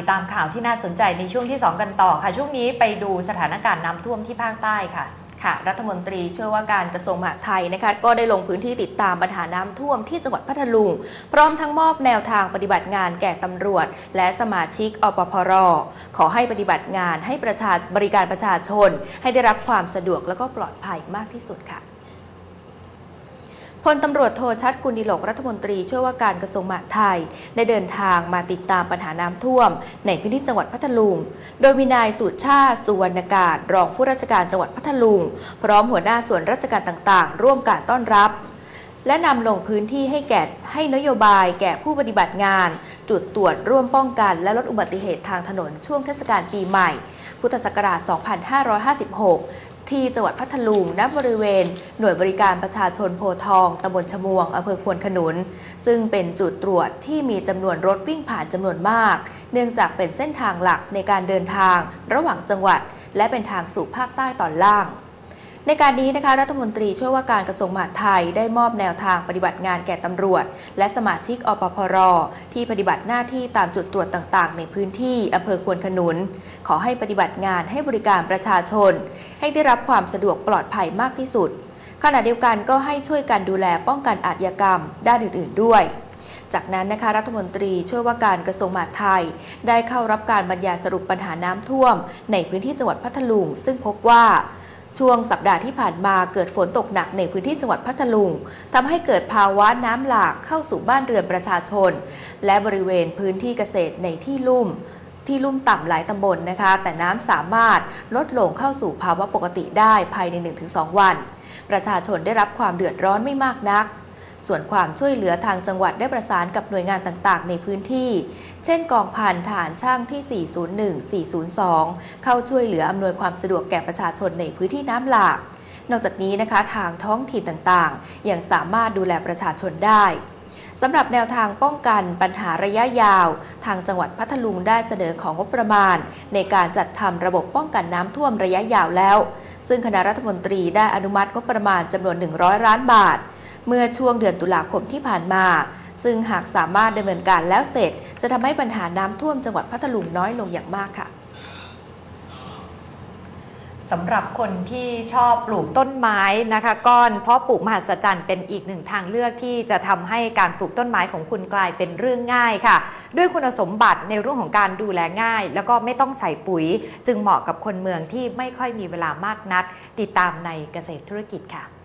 ติดตามข่าวที่น่าสนใจในช่วงที่ 2 กันต่อค่ะ ช่วงนี้ไปดูสถานการณ์น้ำท่วมที่ภาคใต้ค่ะค่ะรัฐมนตรีเชื่อว่าการกระทรวงมหาดไทยนะคะก็ได้ลงพื้นที่ติดตามปัญหาน้ำท่วมที่จังหวัดพัทลุง พร้อมทั้งมอบแนวทางปฏิบัติงานแก่ตำรวจ และสมาชิกอปพร ขอให้ปฏิบัติงานให้ประชาบริการประชาชน ให้ได้รับความสะดวกและก็ปลอดภัยมากที่สุดค่ะ พลตำรวจโทชัดกุลดิโลกรัฐมนตรีชื่อว่าการกระทรวงมหาดไทย ได้เดินทางมาติดตามปัญหาน้ำท่วม ในพื้นที่จังหวัดพัทลุง โดยมีนายสุชาติสุวรรณกาศรองผู้ราชการจังหวัดพัทลุง พร้อมหัวหน้าส่วนราชการต่างๆ ร่วมการต้อนรับ และนำลงพื้นที่ให้แก่ให้นโยบายแก่ผู้ปฏิบัติงาน จุดตรวจร่วมป้องกัน และลดอุบัติเหตุทางถนนช่วงเทศกาลปีใหม่ พุทธศักราช 2556 ที่จังหวัดพัทลุงณบริเวณ หน่วยบริการประชาชนโพทองตำบลชมวงอำเภอควนขนุน ซึ่งเป็นจุดตรวจที่มีจำนวนรถวิ่งผ่านจำนวนมาก เนื่องจากเป็นเส้นทางหลักในการเดินทางระหว่างจังหวัด และเป็นทางสู่ภาคใต้ตอนล่าง ในการนี้นะคะรัฐมนตรีช่วยว่าการกระทรวงมหาดไทยได้มอบแนวทางปฏิบัติงานแก่ตำรวจ และสมาชิกอปพร ที่ปฏิบัติหน้าที่ตามจุดตรวจต่างๆ ในพื้นที่อำเภอควนขนุน ขอให้ปฏิบัติงานให้บริการประชาชน ให้ได้รับความสะดวกปลอดภัยมากที่สุด ขณะเดียวกันก็ให้ช่วยกันดูแลป้องกันอาชญากรรม ด้านอื่น ๆ ด้วยจากนั้นนะคะรัฐมนตรีช่วยว่าการกระทรวงมหาดไทย ได้เข้ารับการบรรยายสรุปปัญหาน้ำท่วม ในพื้นที่จังหวัดพัทลุง ซึ่งพบว่า ช่วงสัปดาห์ที่ผ่านมาเกิดฝนตกหนักในพื้นที่จังหวัดพัทลุงทำให้เกิดภาวะน้ำหลากเข้าสู่บ้านเรือนประชาชน และบริเวณพื้นที่เกษตรในที่ลุ่ม ที่ลุ่มต่ำหลายตำบลนะคะ แต่น้ำสามารถลดลงเข้าสู่ภาวะปกติได้ภายใน 1-2 วัน ประชาชนได้รับความเดือดร้อนไม่มากนัก ส่วนความช่วยเหลือทางจังหวัดได้ประสานกับหน่วยงานต่างๆ ในพื้นที่ เช่น กองพันฐานช่างที่ 401 402 เข้าช่วยเหลืออำนวยความสะดวกแก่ประชาชนในพื้นที่น้ำหลาก นอกจากนี้นะคะทางท้องถิ่นต่างๆ ยังสามารถดูแลประชาชนได้สำหรับแนวทางป้องกันปัญหาระยะยาว ทางจังหวัดพัทลุงได้เสนอของงบประมาณ ในการจัดทำระบบป้องกันน้ำท่วมระยะยาวแล้ว ซึ่งคณะรัฐมนตรีได้อนุมัติงบประมาณจำนวน 100 ล้านบาท เมื่อช่วงเดือนตุลาคมที่ผ่านมา ซึ่งหากสามารถดำเนินการแล้วเสร็จ จะทำให้ปัญหาน้ำท่วมจังหวัดพัทลุงน้อยลงอย่างมากค่ะสำหรับคนที่ชอบปลูกต้นไม้นะคะก้อนเพราะปลูกมหัศจรรย์เป็นอีกหนึ่งทางเลือกที่จะทำให้การปลูกต้นไม้ของคุณกลายเป็นเรื่องง่ายค่ะ ด้วยคุณสมบัติในเรื่องของการดูแลง่าย แล้วก็ไม่ต้องใส่ปุ๋ย จึงเหมาะกับคนเมืองที่ไม่ค่อยมีเวลามากนัก ติดตามในเกษตรธุรกิจค่ะ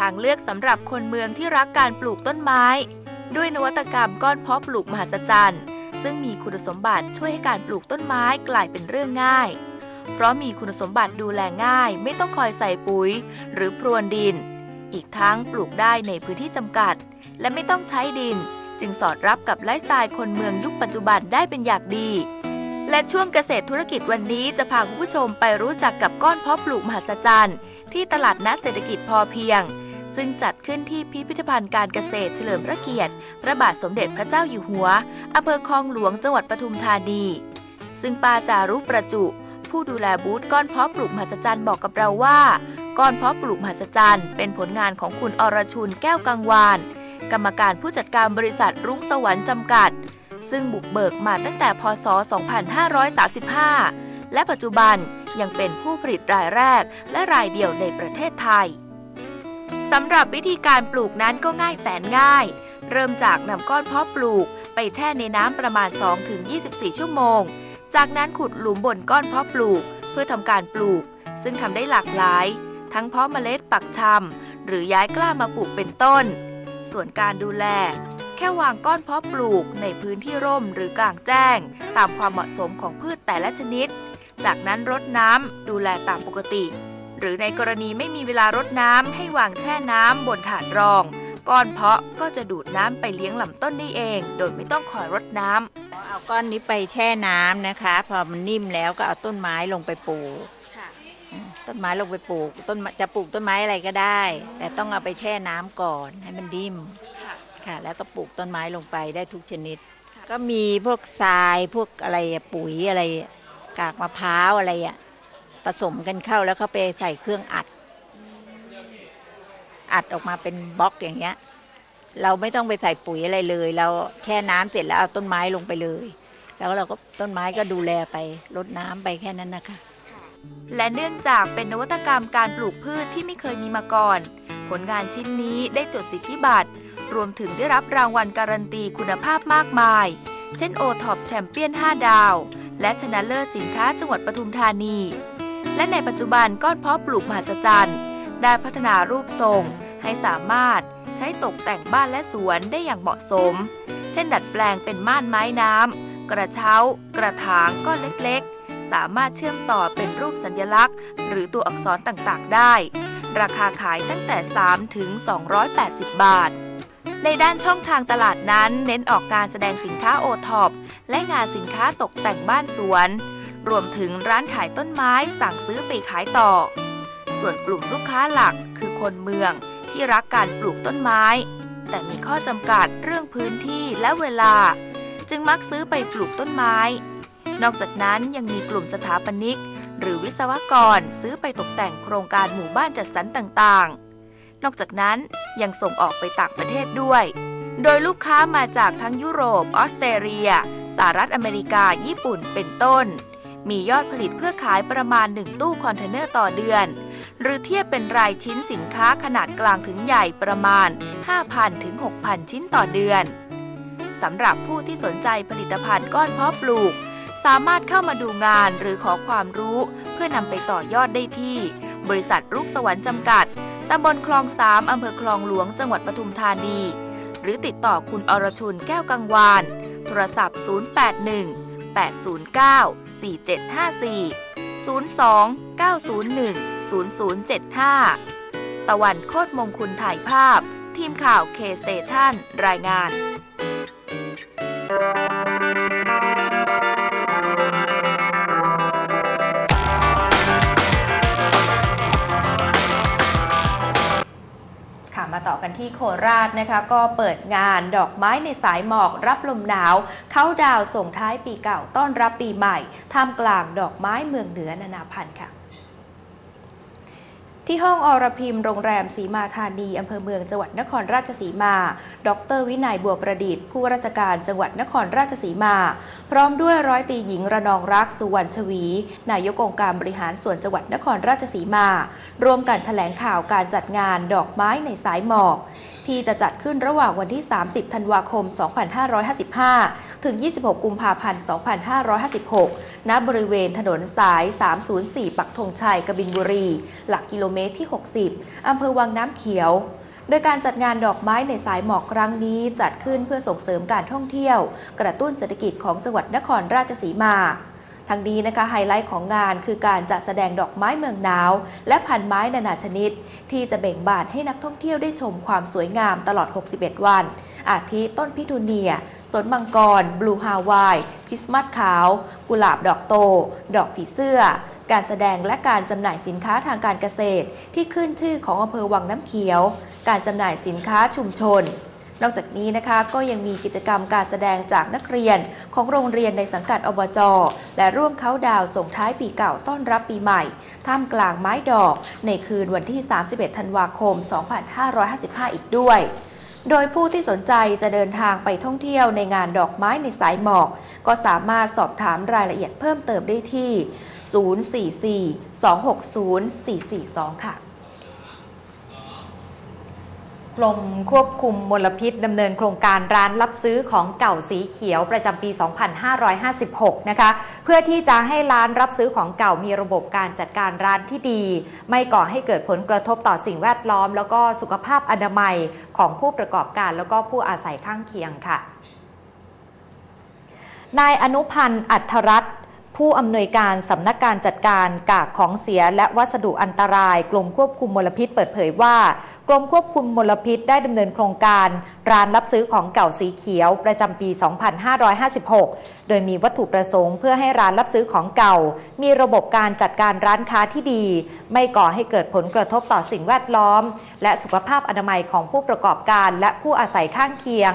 ทางเลือกสำหรับคนเมืองที่รักการปลูกต้นไม้ ด้วยนวัตกรรมก้อนเพาะปลูกมหัศจรรย์ ซึ่งมีคุณสมบัติช่วยให้การปลูกต้นไม้กลายเป็นเรื่องง่าย เพราะมีคุณสมบัติดูแลง่าย ไม่ต้องคอยใส่ปุ๋ย หรือพรวนดิน อีกทั้งปลูกได้ในพื้นที่จำกัด และไม่ต้องใช้ดิน จึงสอดรับกับไลฟ์สไตล์คนเมืองยุคปัจจุบันได้เป็นอย่างดีและช่วงเกษตรธุรกิจวันนี้จะพาคุณผู้ชมไปรู้จักกับก้อนเพาะปลูกมหัศจรรย์ ที่ตลาดนัดเศรษฐกิจพอเพียง ซึ่งจัดขึ้นที่พิพิธภัณฑ์การเกษตรเฉลิมพระเกียรติ พระบาทสมเด็จพระเจ้าอยู่หัวอำเภอคลองหลวงจังหวัดปทุมธานี ซึ่งปาจารุประจุ ผู้ดูแลบูธก้อนเพาะปลูกมหัศจรรย์บอกกับเราว่า ก้อนเพาะปลูกมหัศจรรย์ เป็นผลงานของคุณอรชุนแก้วกังวานกรรมการผู้จัดการบริษัทรุ่งสวรรค์จำกัด ซึ่งบุกเบิกมาตั้งแต่พศ 2535 และปัจจุบันยังเป็นผู้ผลิตรายแรกและรายเดียวในประเทศไทย สำหรับวิธีการปลูกนั้นก็ง่ายแสนง่าย เริ่มจากนำก้อนเพาะปลูก ไปแช่ในน้ำประมาณ 2-24 ชั่วโมง จากนั้นขุดหลุมบนก้อนเพาะปลูก เพื่อทำการปลูก ซึ่งทำได้หลากหลาย ทั้งเพาะเมล็ดปักชำหรือย้ายกล้ามาปลูกเป็นต้น ส่วนการดูแล แค่วางก้อนเพาะปลูกในพื้นที่ร่มหรือกลางแจ้ง ตามความเหมาะสมของพืชแต่ละชนิด จากนั้นรดน้ำดูแลตามปกติ หรือในกรณีไม่มีเวลารดน้ำให้วางแช่น้ำบนถาดรอง ก้อนเพาะก็จะดูดน้ำไปเลี้ยงลำต้นได้เอง โดยไม่ต้องคอยรดน้ำเอาก้อนนี้ไปแช่น้ำนะคะ พอมันนิ่มแล้วก็เอาต้นไม้ลงไปปลูกอืมต้นไม้ลงไปปลูกต้นไม้จะปลูกต้นไม้อะไรก็ได้ แต่ต้องเอาไปแช่น้ำก่อนให้มันนิ่มค่ะ แล้วก็ปลูกต้นไม้ลงไปได้ทุกชนิด ก็มีพวกทรายพวกอะไรอะปุ๋ยอะไรอะกากมะพร้าวอะไรอะ ผสมกันเข้าแล้วเขาไปใส่เครื่องอัด อัดออกมาเป็นบล็อกอย่างเงี้ย เราไม่ต้องไปใส่ปุ๋ยอะไรเลย เราแช่น้ำเสร็จแล้วเอาต้นไม้ลงไปเลย แล้วเราก็ต้นไม้ก็ดูแลไปรดน้ำไปแค่นั้นนะคะ และเนื่องจากเป็นนวัตกรรมการปลูกพืชที่ไม่เคยมีมาก่อน ผลงานชิ้นนี้ได้จดสิทธิบัตรรวมถึงได้รับรางวัลการันตีคุณภาพมากมาย เช่นโอท็อปแชมเปี้ยน 5 ดาว และชนะเลิศสินค้าจังหวัดปทุมธานี และในปัจจุบันก้อนเพาะปลูกมหัศจรรย์ ได้พัฒนารูปทรง ให้สามารถใช้ตกแต่งบ้านและสวนได้อย่างเหมาะสม เช่น ดัดแปลงเป็นม่านไม้น้ำ กระเช้า กระถางก้อนเล็กๆ สามารถเชื่อมต่อเป็นรูปสัญลักษณ์ หรือตัวอักษรต่างๆ ได้ ราคาขายตั้งแต่ 3 ถึง 280 บาทในด้านช่องทางตลาดนั้น เน้นออกการแสดงสินค้าโอท็อปและงานสินค้าตกแต่งบ้านสวน รวมถึงร้านขายต้นไม้สั่งซื้อไปขายต่อ ส่วนกลุ่มลูกค้าหลักคือคนเมืองที่รักการปลูกต้นไม้ แต่มีข้อจำกัดเรื่องพื้นที่และเวลา จึงมักซื้อไปปลูกต้นไม้ นอกจากนั้นยังมีกลุ่มสถาปนิก หรือวิศวกรซื้อไปตกแต่งโครงการหมู่บ้านจัดสรรต่างๆ นอกจากนั้นยังส่งออกไปต่างประเทศด้วย โดยลูกค้ามาจากทั้งยุโรป ออสเตรเลีย สหรัฐอเมริกา ญี่ปุ่น เป็นต้น มียอดผลิตเพื่อขายประมาณ 1 ตู้คอนเทนเนอร์ต่อเดือน หรือเทียบเป็นรายชิ้นสินค้าขนาดกลางถึงใหญ่ประมาณ 5,000 ถึง 6,000 ชิ้นต่อเดือนสำหรับผู้ที่สนใจผลิตภัณฑ์ก้อนเพาะปลูก สามารถเข้ามาดูงานหรือขอความรู้ เพื่อนำไปต่อยอดได้ที่ บริษัทรุกสวรรค์จำกัดตำบลคลองสามอำเภอคลองหลวงจังหวัดปทุมธานี หรือติดต่อคุณอรชุนแก้วกังวาน โทรศัพท์ 081 809 4754 02 901 0075 ตะวันโคตรมงคุณถ่ายภาพ ทีมข่าวเคสเตชันรายงาน มาต่อกันที่โคราชนะคะ ก็เปิดงานดอกไม้ในสายหมอกรับลมหนาว เข้าดาวส่งท้ายปีเก่าต้อนรับปีใหม่ ท่ามกลางดอกไม้เมืองเหนือนานาพันธุ์ค่ะ ที่ห้องอรพิมพ์โรงแรมสีมาธานีอำเภอเมืองจังหวัดนครราชสีมา ดรวินัยบัวประดิษฐ์ผู้ราชการจังหวัดนครราชสีมา พร้อมด้วยร้อยตีหญิงระนองรักสุวรรณชวี นายกองค์การบริหารส่วนจังหวัดนครราชสีมา ร่วมกันแถลงข่าวการจัดงานดอกไม้ในสายหมอก ที่จะจัดขึ้นระหว่างวันที่ 30 ธันวาคม 2555 ถึง 26 กุมภาพันธ์ 2556 ณ บริเวณถนนสาย 304 ปักธงชัย กบินบุรี หลักกิโลเมตรที่ 60 อำเภอวังน้ำเขียว โดยการจัดงานดอกไม้ในสายหมอกครั้งนี้จัดขึ้นเพื่อส่งเสริมการท่องเที่ยว กระตุ้นเศรษฐกิจของจังหวัดนครราชสีมา ทั้งนี้นะคะไฮไลท์ของงานคือการจัดแสดงดอกไม้เมืองหนาว และพันไม้นานาชนิด ที่จะเบ่งบานให้นักท่องเที่ยวได้ชมความสวยงามตลอด 61 วัน อาทิต้นพิทูเนียสนมังกร บลูฮาวาย คริสต์มาสขาว กุหลาบดอกโต ดอกผีเสื้อ การแสดงและการจำหน่ายสินค้าทางการเกษตร ที่ขึ้นชื่อของอำเภอวังน้ำเขียว การจำหน่ายสินค้าชุมชน นอกจากนี้นะคะก็ยังมีกิจกรรมการแสดงจากนักเรียนของโรงเรียนในสังกัดอบจ และร่วมเขาดาวส่งท้ายปีเก่าต้อนรับปีใหม่ ท่ามกลางไม้ดอก ในคืนวันที่ 31 ธันวาคม 2555 อีกด้วยโดยผู้ที่สนใจจะเดินทางไปท่องเที่ยวในงานดอกไม้ในสายหมอก ก็สามารถสอบถามรายละเอียดเพิ่มเติมได้ที่ 044-260-442 ค่ะ รมควบคุมมลพิษดำเนินโครงการร้านรับซื้อของเก่าสีเขียวประจำปี 2556 นะคะ เพื่อที่จะให้ร้านรับซื้อของเก่ามีระบบการจัดการร้านที่ดี ไม่ก่อให้เกิดผลกระทบต่อสิ่งแวดล้อม แล้วก็สุขภาพอนามัยของผู้ประกอบการแล้วก็ผู้อาศัยข้างเคียงค่ะนายอนุพันธ์อัธรัตน์ ผู้อำนวยการสำนักการจัดการกากของเสียและวัสดุอันตราย กรมควบคุมมลพิษเปิดเผยว่า กรมควบคุมมลพิษได้ดำเนินโครงการ ร้านรับซื้อของเก่าสีเขียว ประจำปี 2556 โดยมีวัตถุประสงค์เพื่อให้ร้านรับซื้อของเก่า มีระบบการจัดการร้านค้าที่ดี ไม่ก่อให้เกิดผลกระทบต่อสิ่งแวดล้อม และสุขภาพอนามัยของผู้ประกอบการและผู้อาศัยข้างเคียง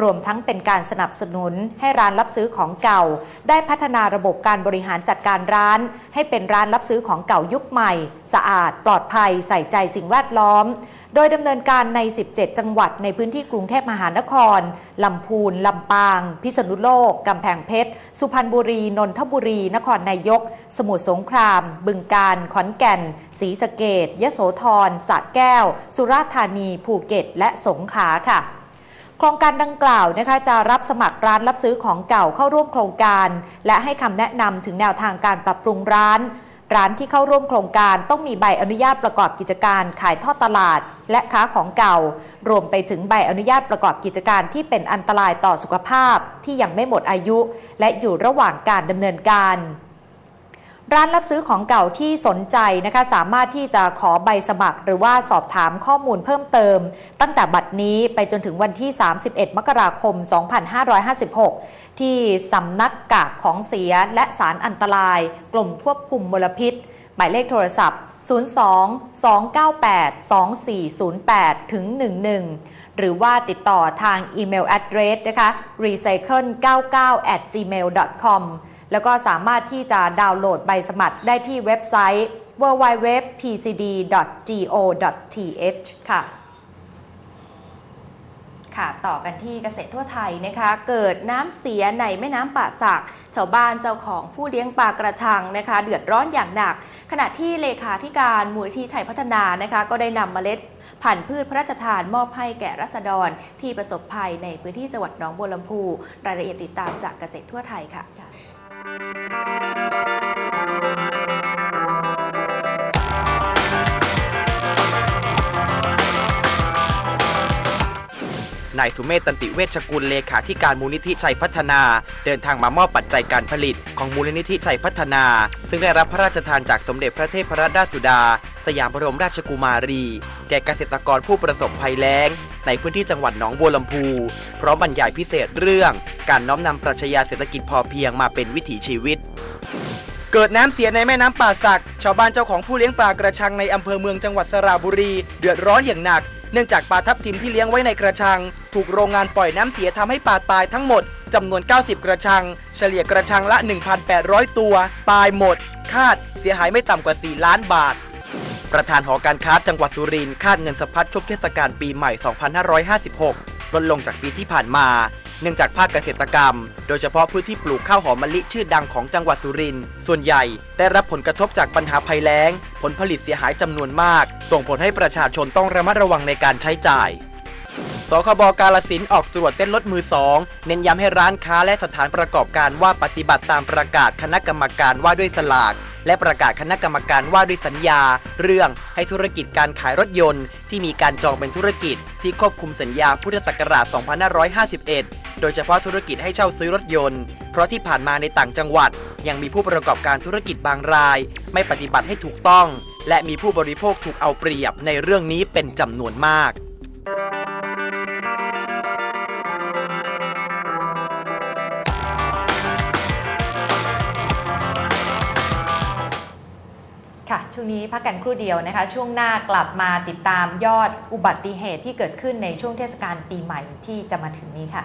รวมทั้งเป็นการสนับสนุนให้ร้านรับซื้อของเก่า ได้พัฒนาระบบการบริหารจัดการร้าน ให้เป็นร้านรับซื้อของเก่ายุคใหม่ สะอาด ปลอดภัย ใส่ใจสิ่งแวดล้อม โดยดำเนินการใน 17 จังหวัดในพื้นที่กรุงเทพมหานครลำพูนลำปาง พิษณุโลกกำแพงเพชร สุพรรณบุรี นนทบุรี นครนายก สมุทรสงคราม บึงกาฬขอนแก่น ศรีสะเกดยโสธรสระแก้ว สุราษฎร์ธานี ภูเก็ต และสงขลาค่ะ ครงการดังกล่าวนะคะจะรับสมัครร้านรับซื้อของเก่าเข้าร่วมโครงการ และให้คำแนะนำถึงแนวทางการปรับปรุงร้านร้านที่เข้าร่วมโครงการต้องมีใบอนุญาตประกอบกิจการขายทอดตลาด และค้าของเก่า รวมไปถึงใบอนุญาตประกอบกิจการที่เป็นอันตรายต่อสุขภาพที่ยังไม่หมดอายุ และอยู่ระหว่างการดำเนินการ ร้านรับซื้อของเก่าที่สนใจนะคะสามารถที่จะขอใบสมัคร หรือว่าสอบถามข้อมูลเพิ่มเติม ตั้งแต่บัดนี้ไปจนถึงวันที่ 31 มกราคม 2556 ที่สำนักกากของเสียและสารอันตราย กลุ่มควบคุมมลพิษ หมายเลขโทรศัพท์ 02 298 2408ถึง11 หรือว่าติดต่อทางอีเมล address นะคะ recycle99 at gmail com แล้วก็สามารถที่จะดาวน์โหลดใบสมัครได้ที่เว็บไซต์ www.pcd.go.th ค่ะค่ะต่อกันที่เกษตรทั่วไทยนะคะ เกิดน้ำเสียในแม่น้ำป่าสักชาวบ้านเจ้าของผู้เลี้ยงปลากระชังนะคะ เดือดร้อนอย่างหนัก ขณะที่เลขาธิการมูลที่ชัยพัฒนานะคะ ก็ได้นำเมล็ดพันธุ์พืชพระราชทานมอบให้แก่รัษฎรที่ประสบภัยในพื้นที่จังหวัดหนองบัวลำพูรายละเอียดติดตามจากเกษตรทั่วไทยค่ะ นายสุเมธตันติเวชกุลเลขาธิการมูลนิธิชัยพัฒนา เดินทางมามอบปัจจัยการผลิต ของมูลนิธิชัยพัฒนา ซึ่งได้รับพระราชทานจากสมเด็จพระเทพรัตนราชสุดา สยามบรมราชกุมารี แก่เกษตรกรผู้ประสบภัยแล้ง ในพื้นที่จังหวัดหนองบัวลำพูพร้อมบรรยายพิเศษเรื่องการน้อมนำปรัชญาเศรษฐกิจพอเพียงมาเป็นวิถีชีวิต เกิดน้ำเสียในแม่น้ำป่าสัก ชาวบ้านเจ้าของผู้เลี้ยงปลากระชังในอำเภอเมืองจังหวัดสระบุรี เดือดร้อนอย่างหนัก เนื่องจากปลาทับทิมที่เลี้ยงไว้ในกระชัง ถูกโรงงานปล่อยน้ำเสียทำให้ปลาตายทั้งหมดจำนวน 90 กระชัง เฉลี่ยกระชังละ 1,800 ตัว ตายหมด คาด เสียหายไม่ต่ำกว่า 4 ล้านบาท ประธานหอการค้าจังหวัดสุรินทร์คาดเงินสะพัดช่วงเทศกาลปีใหม่ 2556 ลดลงจากปีที่ผ่านมา เนื่องจากภาคเกษตรกรรม โดยเฉพาะพื้นที่ปลูกข้าวหอมมะลิชื่อดังของจังหวัดสุรินทร์ส่วนใหญ่ได้รับผลกระทบจากปัญหาภัยแล้ง ผลผลิตเสียหายจำนวนมาก ส่งผลให้ประชาชนต้องระมัดระวังในการใช้จ่ายสคบกาลสินออกตรวจเต้นรถมือสองเน้นย้ำให้ร้านค้าและสถานประกอบการว่าปฏิบัติตามประกาศคณะกรรมการว่าด้วยสลาก และประกาศคณะกรรมการว่าด้วยสัญญา เรื่องให้ธุรกิจการขายรถยนต์ ที่มีการจองเป็นธุรกิจที่ควบคุมสัญญาพุทธศักราช 2551 โดยเฉพาะธุรกิจให้เช่าซื้อรถยนต์ เพราะที่ผ่านมาในต่างจังหวัด ยังมีผู้ประกอบการธุรกิจบางราย ไม่ปฏิบัติให้ถูกต้อง และมีผู้บริโภคถูกเอาเปรียบในเรื่องนี้เป็นจำนวนมาก ช่วงนี้พักกันครู่เดียวนะคะ ช่วงหน้ากลับมาติดตามยอดอุบัติเหตุที่เกิดขึ้นในช่วงเทศกาลปีใหม่ที่จะมาถึงนี้ค่ะ